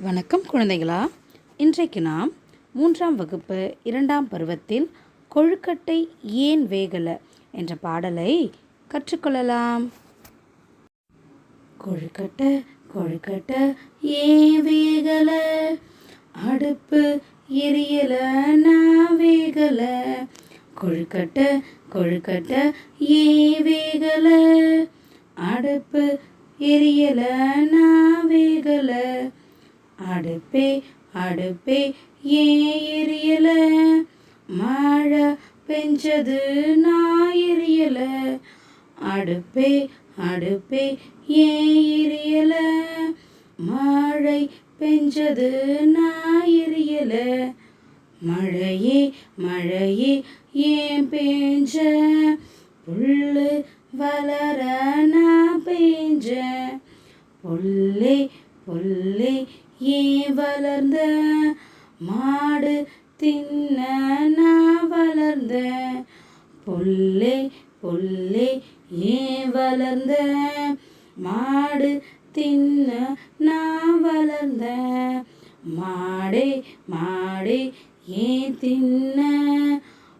வணக்கம் குழந்தைகளா. இன்றைக்கு நாம் மூன்றாம் வகுப்பு இரண்டாம் பருவத்தில் கொழுக்கட்டை ஏன் வேகல என்ற பாடலை கற்றுக்கொள்ளலாம். கொழுக்கட்டை கொழுக்கட்டை ஏன் வேகல? அடுப்பு எரியல நான் வேகல. கொழுக்கட்டை கொழுக்கட்டை ஏன் வேகல? அடுப்பு எரியல நான் அடுப்பே அடுப்பே ஏன் எரியல? மழை பெஞ்சது நான் எரியல. அடுப்பே அடுப்பே ஏன் எரியல? மழை பெஞ்சது நான் எரியல. மழையே மழையே ஏன் பெஞ்ச? புல்லு வளர நான் பெஞ்ச. புல்லே புல்லே ஏன் வளர்ந்த மாடு தின்ன நான் வளர்ந்த. பொல்லே பொல்லே ஏன் வளர்ந்த மாடு தின்ன நான் வளர்ந்த. மாடே மாடே ஏன் தின்ன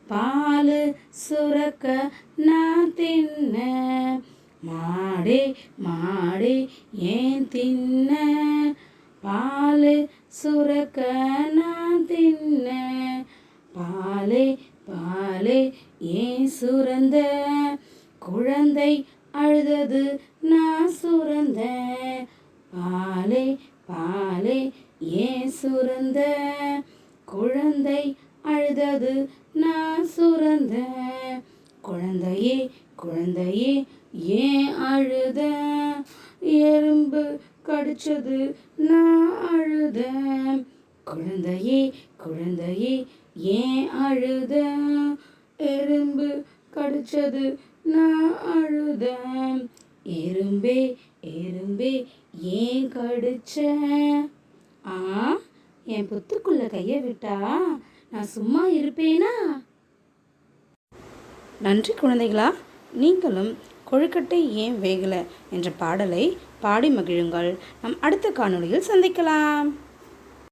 பால் சுரக்க நான் தின்ன. மாடே மாடே ஏன் தின்ன பால் சுரக்க நான் தின்ன. பாலே பாலே ஏன் சுரந்த? குழந்தை அழுதது நான் சுரந்த. பாலே பாலே ஏன் சுரந்த? குழந்தை அழுதது நான் சுரந்தேன் குழந்தையே குழந்தையே ஏன் அழுத? எறும்பு கடிச்சது நான் அழுத. குழந்தையே குழந்தையே ஏன் அழுத? எறும்பு கடிச்சது நான் அழுத. எறும்பே எறும்பே ஏன் கடிச்ச? ஆ என் புத்துக்குள்ள கையை விட்டா நான் சும்மா இருப்பேனா? நன்றி குழந்தைகளா நீங்களும் கொழுக்கட்டை ஏன் வேகலை? என்ற பாடலை பாடி மகிழுங்கள். நம் அடுத்த காணொளியில் சந்திக்கலாம்.